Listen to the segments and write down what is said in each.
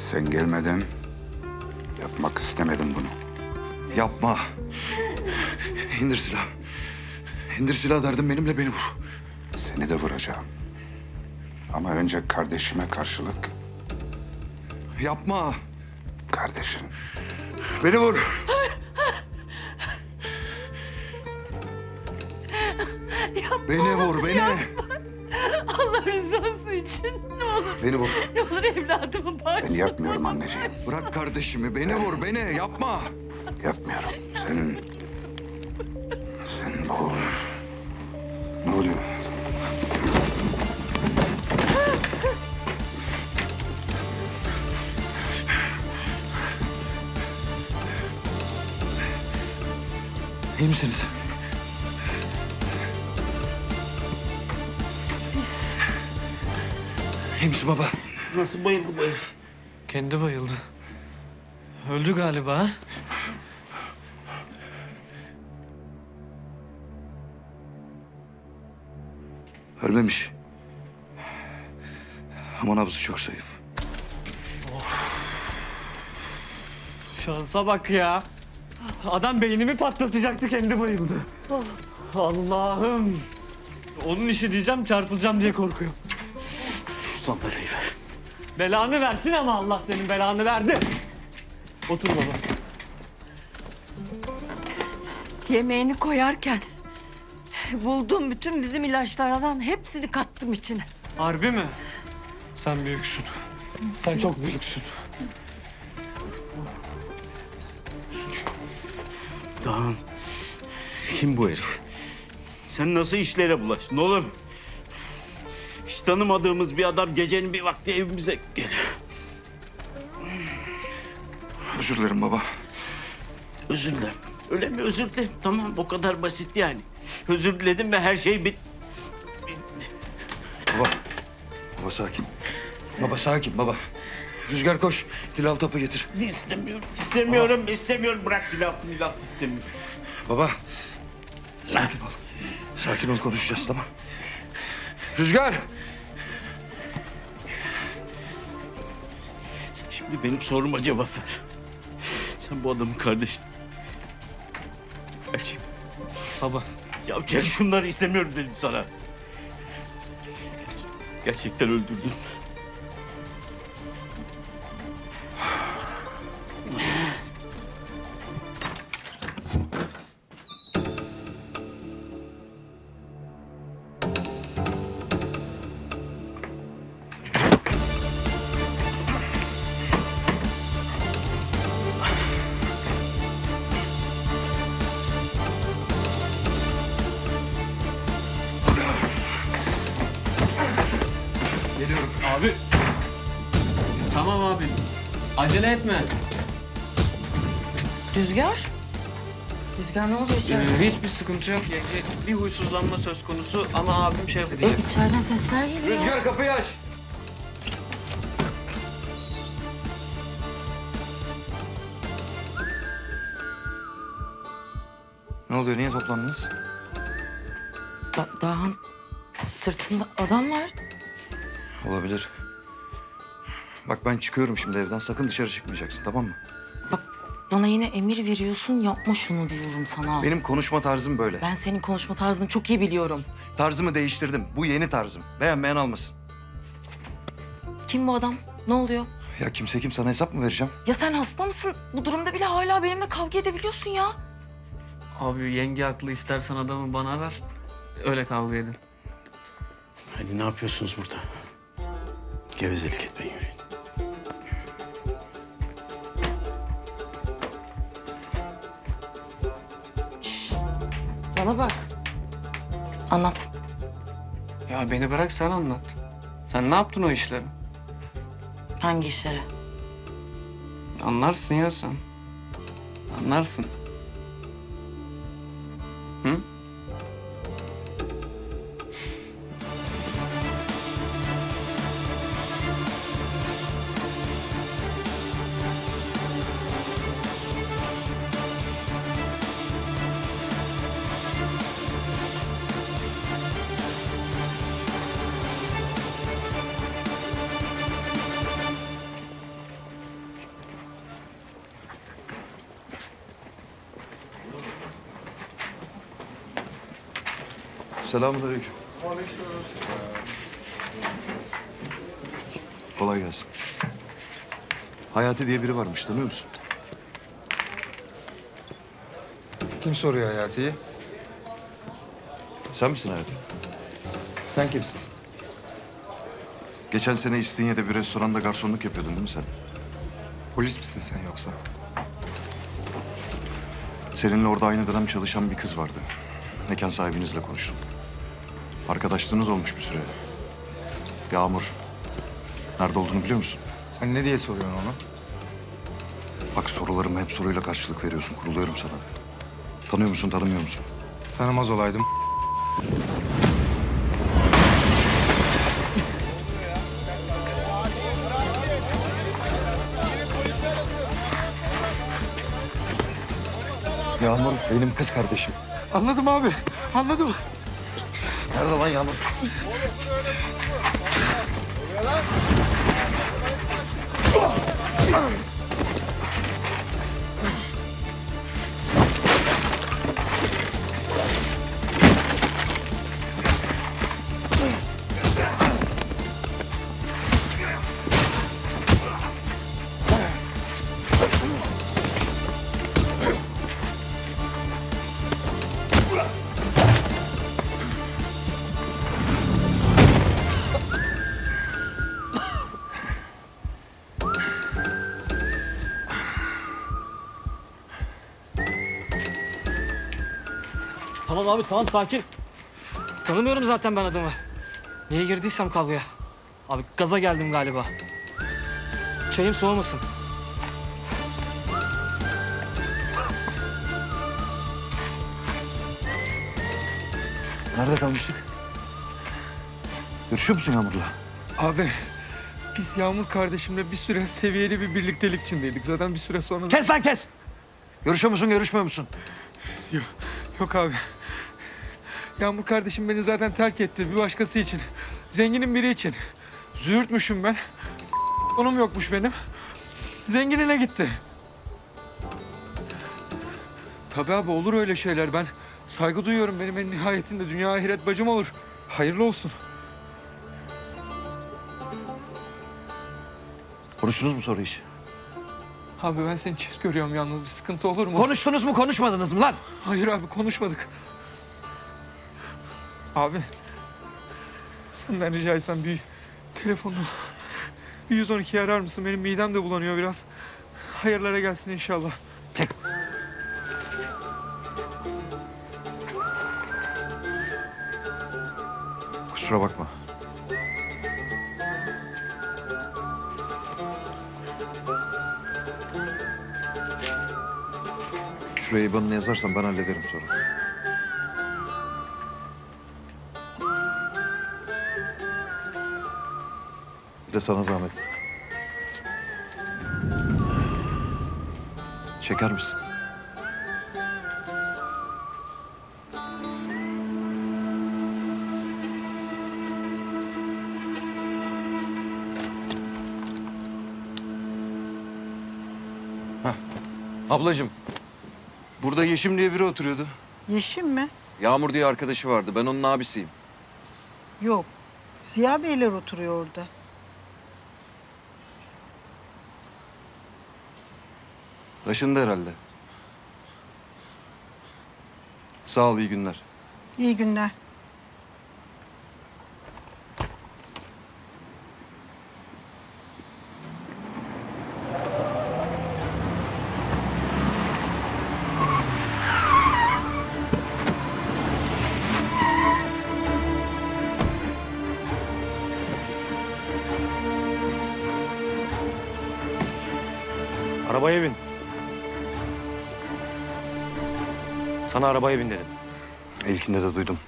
Sen gelmeden yapmak istemedim bunu. Yapma. İndir silah. İndir silah derdim benimle beni vur. Seni de vuracağım. Ama önce kardeşime karşılık Yapma. kardeşin. Beni vur. Beni vur beni. Allah rızası için. Beni vur. Ne olur evladımı Ben bağışla. yapmıyorum anneciğim. Bırak kardeşimi. Beni vur beni. Yapma. Yapmıyorum. Senin... Sen bu... Ne oluyor? İyi misiniz? Misin baba? Nasıl bayıldı bu herif? Kendi bayıldı. Öldü galiba. ha? Ölmemiş. Ama nabzı çok zayıf. Şansa bak ya. Adam beynimi patlatacaktı kendi bayıldı. Allah'ım. Onun işi diyeceğim çarpılacağım diye korkuyorum. Sandalyeyi ver. Belanı versin ama Allah senin belanı verdi. Otur baba. Yemeğini koyarken buldum bütün bizim ilaçlardan hepsini kattım içine. Harbi mi? Sen büyüksün. Sen çok büyüksün. Dağın. Kim bu herif? Sen nasıl işlere bulaştın oğlum? Hiç tanımadığımız bir adam gecenin bir vakti evimize geliyor. Özür dilerim baba. Özür dilerim. Öyle mi? Özür dilerim. Tamam o kadar basit yani. Özür diledim ve her şey bit... Baba. Baba sakin. Baba sakin baba. Rüzgar koş. Dilal topu getir. İstemiyorum. İstemiyorum. istemiyorum. Bırak dilaltı milaltı istemiyorum. Baba. Sakin ol. Sakin ol konuşacağız tamam. Rüzgar. Şimdi benim soruma cevap ver. Sen bu adamın kardeşin. Gerçek. Baba. Ya çek şunları istemiyorum dedim sana. Gerçekten öldürdüm. Sıkıntı yok yenge. Bir huysuzlanma söz konusu ama abim şey E, yapacak. içeriden sesler geliyor. Rüzgar kapıyı aç. Ne oluyor? Niye toplandınız? Da dağın sırtında adam var. Olabilir. Bak ben çıkıyorum şimdi evden. Sakın dışarı çıkmayacaksın tamam mı? Bana yine emir veriyorsun yapma şunu diyorum sana. Benim konuşma tarzım böyle. Ben senin konuşma tarzını çok iyi biliyorum. Tarzımı değiştirdim. Bu yeni tarzım. Beğenmeyen almasın. Kim bu adam? Ne oluyor? Ya kimse kim sana hesap mı vereceğim? Ya sen hasta mısın? Bu durumda bile hala benimle kavga edebiliyorsun ya. Abi yenge haklı istersen adamı bana ver. Öyle kavga edin. Hadi ne yapıyorsunuz burada? Gevezelik etmeyin yürüyün. Bana bak. Anlat. Ya beni bırak sen anlat. Sen ne yaptın o işleri? Hangi işleri? Anlarsın ya sen. Anlarsın. Hı? Selamünaleyküm. Kolay gelsin. Hayati diye biri varmış tanıyor musun? Kim soruyor Hayati'yi? Sen misin Hayati? Sen kimsin? Geçen sene İstinye'de bir restoranda garsonluk yapıyordun değil mi sen? Polis misin sen yoksa? Seninle orada aynı dönem çalışan bir kız vardı. Mekan sahibinizle konuştum. Arkadaşlığınız olmuş bir süre. Yağmur. Nerede olduğunu biliyor musun? Sen ne diye soruyorsun onu? Bak sorularıma hep soruyla karşılık veriyorsun. Kuruluyorum sana. Tanıyor musun, tanımıyor musun? Tanımaz olaydım. Yağmur benim kız kardeşim. Anladım abi. Anladım. Nerede lan Yağmur? Tamam abi tamam sakin. Tanımıyorum zaten ben adamı. Niye girdiysem kavgaya. Abi gaza geldim galiba. Çayım soğumasın. Nerede kalmıştık? Görüşüyor musun Yağmur'la? Abi biz Yağmur kardeşimle bir süre seviyeli bir birliktelik içindeydik. Zaten bir süre sonra... Kes lan kes! Görüşüyor musun, görüşmüyor musun? Yok, yok abi. Yağmur kardeşim beni zaten terk etti bir başkası için. Zenginin biri için. Züğürtmüşüm ben. Onum yokmuş benim. Zenginine gitti. Tabii abi olur öyle şeyler. Ben saygı duyuyorum. Benim en nihayetinde dünya ahiret bacım olur. Hayırlı olsun. Konuştunuz mu sonra hiç? Abi ben seni çift görüyorum yalnız. Bir sıkıntı olur mu? Konuştunuz mu konuşmadınız mı lan? Hayır abi konuşmadık. Abi senden rica etsem bir telefonunu bir 112 arar mısın? Benim midem de bulanıyor biraz. Hayırlara gelsin inşallah. Kusura bakma. Şuraya IBAN'ını yazarsan ben hallederim sonra. De sana zahmet. Çeker misin? Ablacığım, burada Yeşim diye biri oturuyordu. Yeşim mi? Yağmur diye arkadaşı vardı. Ben onun abisiyim. Yok. Ziya Beyler oturuyor orada. Taşındı herhalde. Sağ ol, iyi günler. İyi günler. Arabaya bin. Sana arabaya bin dedim. İlkinde de duydum.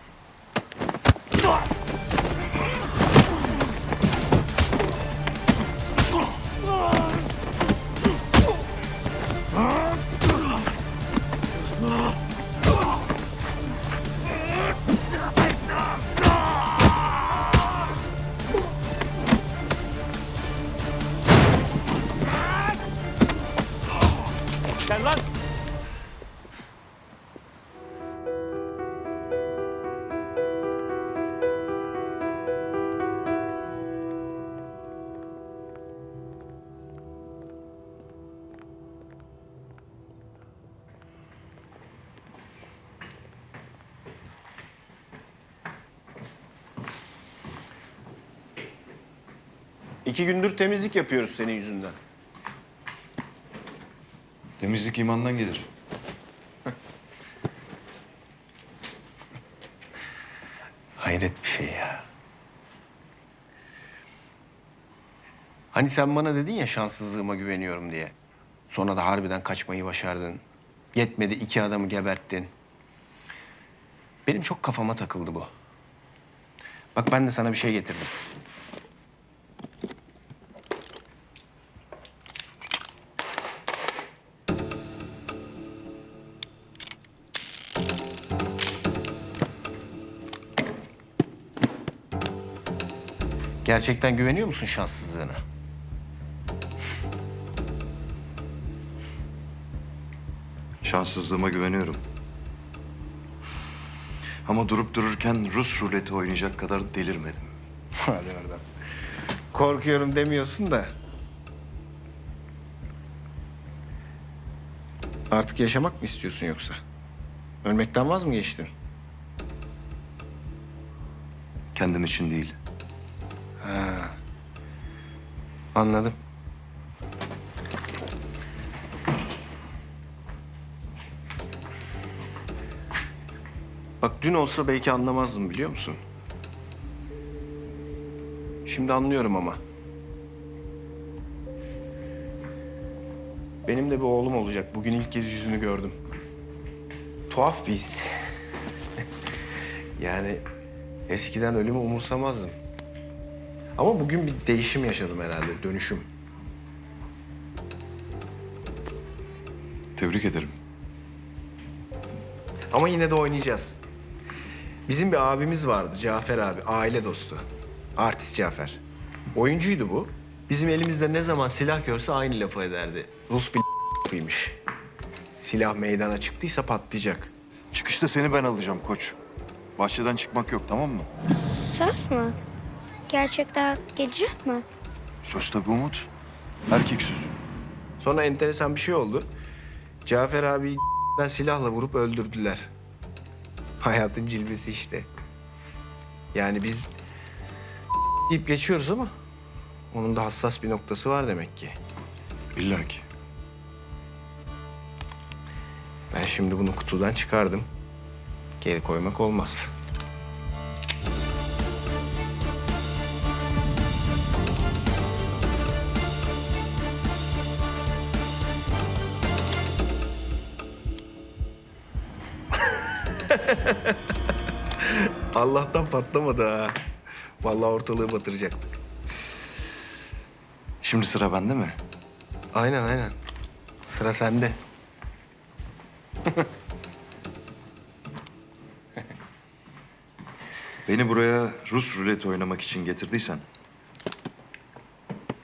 İki gündür temizlik yapıyoruz senin yüzünden. Temizlik imandan gelir. Hayret bir şey ya. Hani sen bana dedin ya şanssızlığıma güveniyorum diye. Sonra da harbiden kaçmayı başardın. Yetmedi iki adamı geberttin. Benim çok kafama takıldı bu. Bak ben de sana bir şey getirdim. Gerçekten güveniyor musun şanssızlığına? Şanssızlığıma güveniyorum. Ama durup dururken Rus ruleti oynayacak kadar delirmedim. Hadi oradan. Korkuyorum demiyorsun da. Artık yaşamak mı istiyorsun yoksa? Ölmekten vaz mı geçtin? Kendim için değil. Anladım. Bak dün olsa belki anlamazdım biliyor musun? Şimdi anlıyorum ama. Benim de bir oğlum olacak. Bugün ilk kez yüzünü gördüm. Tuhaf bir yani eskiden ölümü umursamazdım. Ama bugün bir değişim yaşadım herhalde, dönüşüm. Tebrik ederim. Ama yine de oynayacağız. Bizim bir abimiz vardı, Cafer abi, aile dostu. Artist Cafer. Oyuncuydu bu. Bizim elimizde ne zaman silah görse aynı lafı ederdi. Rus bir lafıymış. Silah meydana çıktıysa patlayacak. Çıkışta seni ben alacağım koç. Bahçeden çıkmak yok tamam mı? Söz mü? Gerçekten gelecek mi? Söz tabii Umut. Erkek sözü. Sonra enteresan bir şey oldu. Cafer abi ben silahla vurup öldürdüler. Hayatın cilvesi işte. Yani biz deyip geçiyoruz ama onun da hassas bir noktası var demek ki. İlla ki. Ben şimdi bunu kutudan çıkardım. Geri koymak olmaz. Allah'tan patlamadı ha. Vallahi ortalığı batıracaktık. Şimdi sıra bende mi? Aynen aynen. Sıra sende. Beni buraya Rus ruleti oynamak için getirdiysen...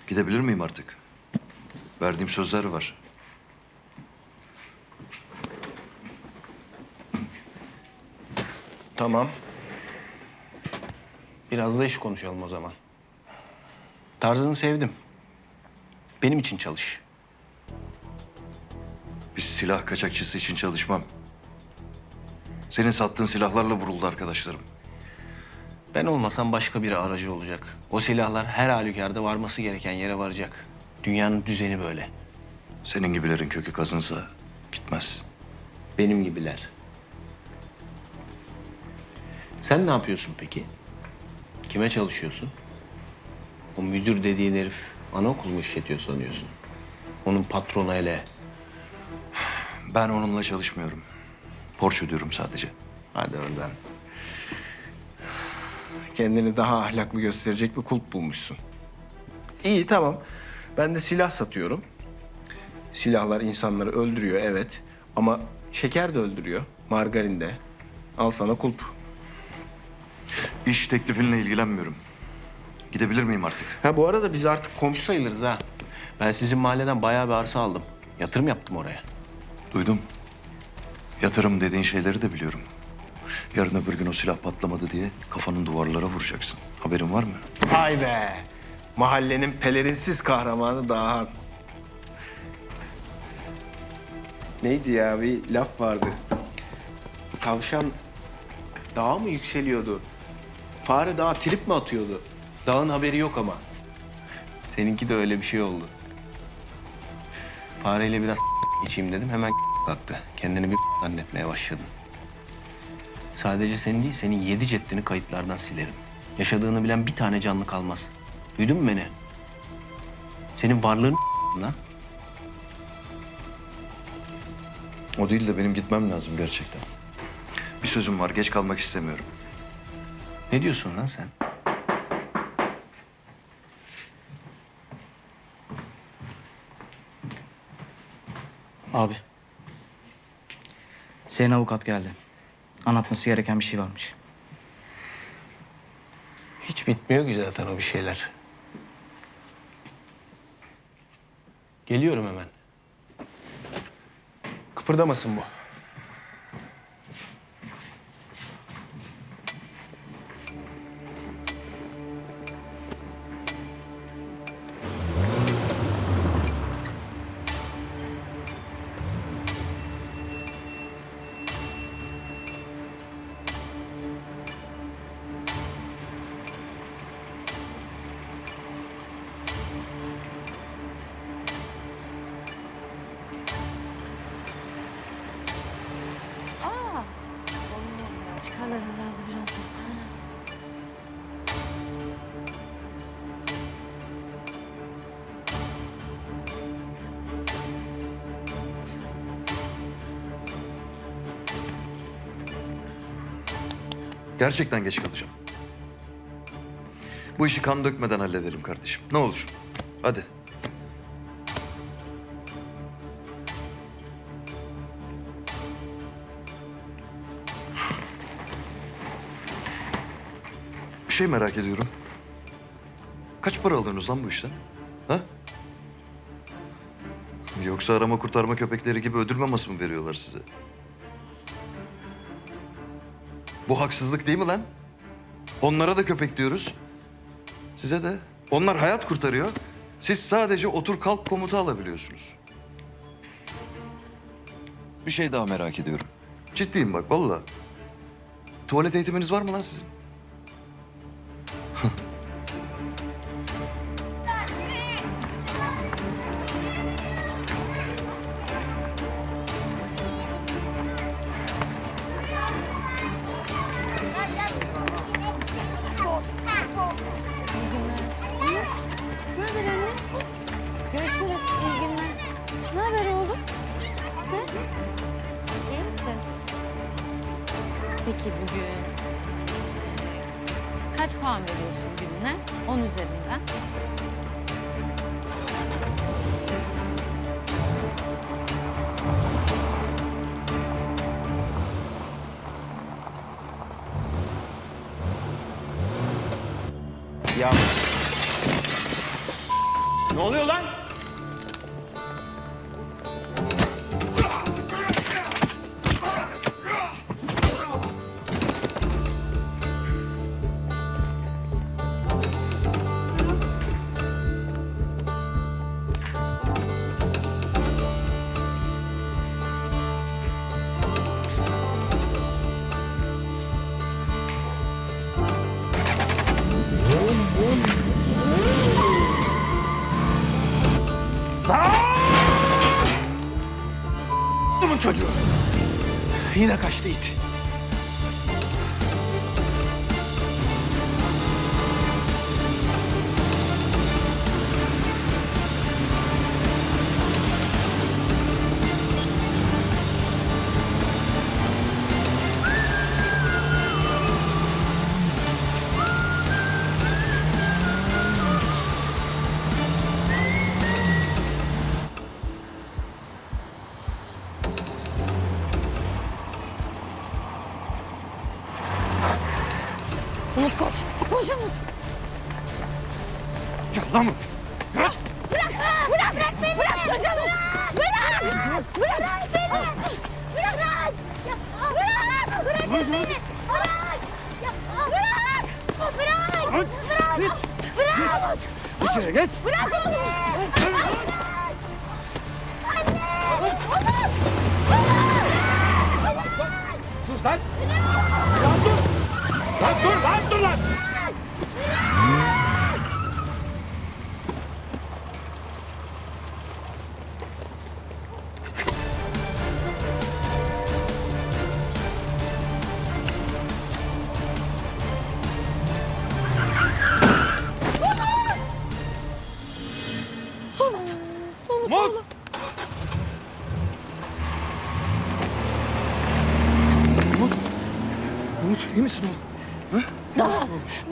...gidebilir miyim artık? Verdiğim sözler var. Tamam. Biraz da iş konuşalım o zaman. Tarzını sevdim. Benim için çalış. Bir silah kaçakçısı için çalışmam. Senin sattığın silahlarla vuruldu arkadaşlarım. Ben olmasam başka biri aracı olacak. O silahlar her halükarda varması gereken yere varacak. Dünyanın düzeni böyle. Senin gibilerin kökü kazınsa gitmez. Benim gibiler. Sen ne yapıyorsun peki? Kime çalışıyorsun? O müdür dediğin herif anaokul mu işletiyor sanıyorsun? Onun patronu hele. Ben onunla çalışmıyorum. Borç ödüyorum sadece. Hadi oradan. Kendini daha ahlaklı gösterecek bir kulp bulmuşsun. İyi tamam. Ben de silah satıyorum. Silahlar insanları öldürüyor evet. Ama şeker de öldürüyor. Margarin de. Al sana kulp. İş teklifinle ilgilenmiyorum. Gidebilir miyim artık? Ha bu arada biz artık komşu sayılırız ha. Ben sizin mahalleden bayağı bir arsa aldım. Yatırım yaptım oraya. Duydum. Yatırım dediğin şeyleri de biliyorum. Yarın öbür gün o silah patlamadı diye kafanın duvarlara vuracaksın. Haberin var mı? Hay be. Mahallenin pelerinsiz kahramanı Dahan. Neydi ya bir laf vardı. Tavşan dağa mı yükseliyordu? Fare dağa trip mi atıyordu? Dağın haberi yok ama. Seninki de öyle bir şey oldu. Fareyle biraz içeyim dedim hemen kalktı. Kendini bir zannetmeye başladın. Sadece senin değil senin yedi ceddini kayıtlardan silerim. Yaşadığını bilen bir tane canlı kalmaz. Duydun mu beni? Senin varlığın lan. O değil de benim gitmem lazım gerçekten. Bir sözüm var, geç kalmak istemiyorum. Ne diyorsun lan sen? Abi. Senin avukat geldi. Anlatması gereken bir şey varmış. Hiç bitmiyor ki zaten o bir şeyler. Geliyorum hemen. Kıpırdamasın bu. Gerçekten geç kalacağım. Bu işi kan dökmeden halledelim kardeşim. Ne olur. Hadi. Bir şey merak ediyorum. Kaç para alıyorsunuz lan bu işten? Ha? Yoksa arama kurtarma köpekleri gibi ödül maması mı veriyorlar size? Bu haksızlık değil mi lan? Onlara da köpek diyoruz. Size de. Onlar hayat kurtarıyor. Siz sadece otur kalk komutu alabiliyorsunuz. Bir şey daha merak ediyorum. Ciddiyim bak vallahi. Tuvalet eğitiminiz var mı lan sizin? Peki bugün kaç puan veriyorsun gününe? 10 üzerinden. Yine kaçtı it. Umut koş. Koş Umut. Gel lan bu. Bırak! Bırak beni! Bırak çocuğumu! Bırak! Bırak! beni! Bırak! Bırak! Bırak! Bırakın beni! Bırak! Bırak! Bırak! Bırak! Bırak! İçeri geç. Bırak onu! Sus lan! Lan dur! Lan dur lan dur lan. Umut! Umut! Umut iyi misin oğlum?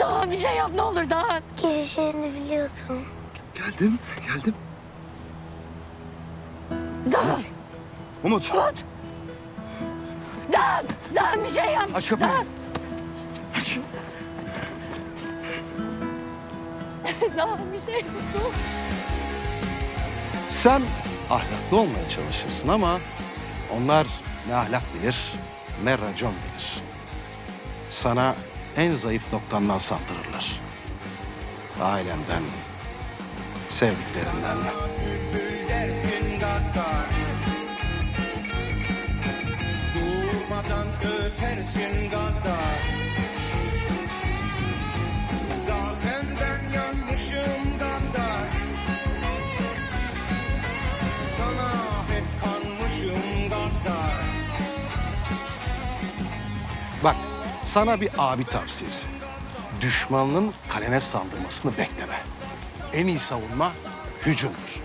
Daha, bir şey yap ne olur daha. Geleceğini biliyordum. Geldim, geldim. Daha, Umut. Umut. Daha, daha bir şey yap. Aç kapıyı. Daha, Aç. daha bir şey yap. Sen ahlaklı olmaya çalışırsın ama onlar ne ahlak bilir ne racon bilir. Sana en zayıf noktandan saldırırlar. Ailenden, sevdiklerinden. Durmadan ötersin sana bir abi tavsiyesi. Düşmanın kalene saldırmasını bekleme. En iyi savunma hücumdur.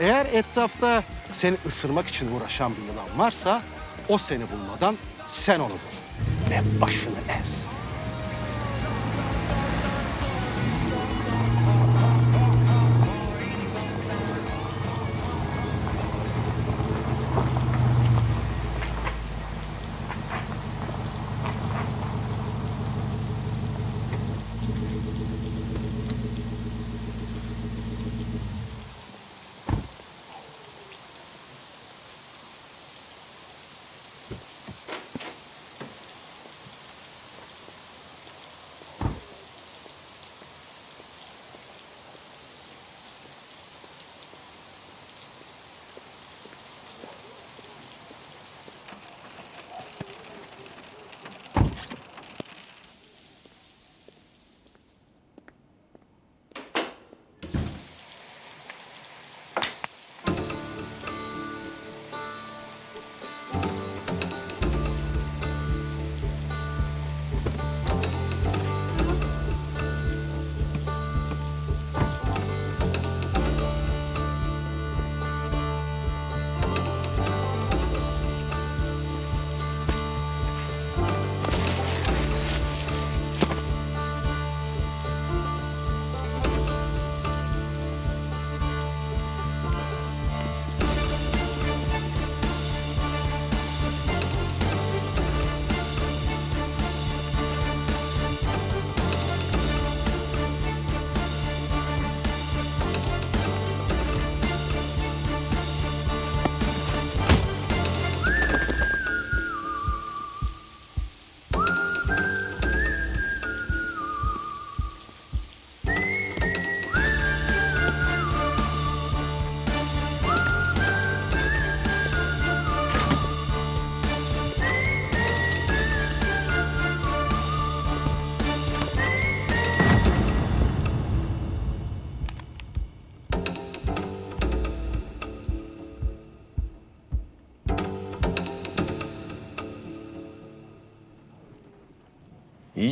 Eğer etrafta seni ısırmak için uğraşan bir yılan varsa o seni bulmadan sen onu bul ve başını ez.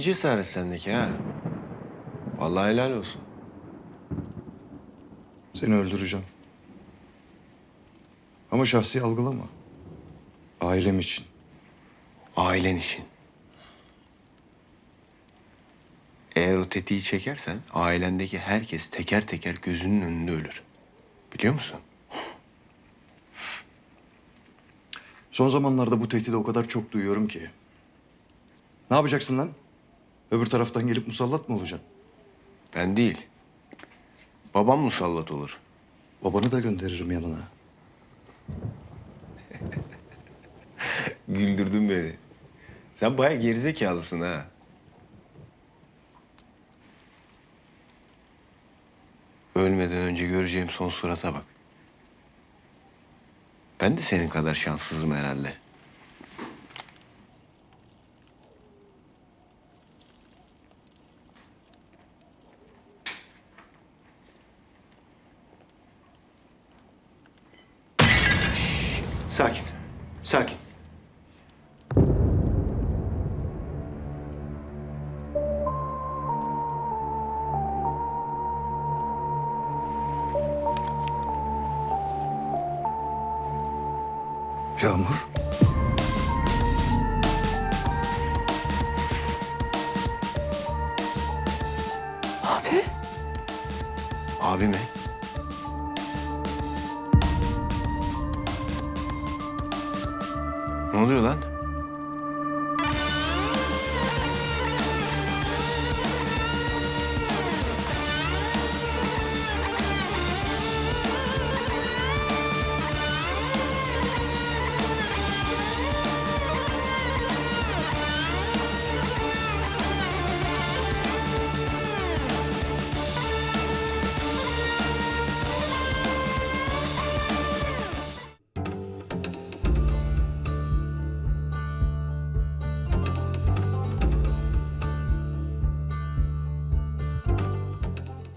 İyi cesaret sendeki ha. Vallahi helal olsun. Seni öldüreceğim. Ama şahsi algılama. Ailem için. Ailen için. Eğer o tetiği çekersen ailendeki herkes teker teker gözünün önünde ölür. Biliyor musun? Son zamanlarda bu tehdidi o kadar çok duyuyorum ki. Ne yapacaksın lan? Öbür taraftan gelip musallat mı olacaksın? Ben değil. Babam musallat olur. Babanı da gönderirim yanına. Güldürdün beni. Sen bayağı gerizekalısın ha. Ölmeden önce göreceğim son surata bak. Ben de senin kadar şanssızım herhalde. Abi mi? Ne oluyor lan?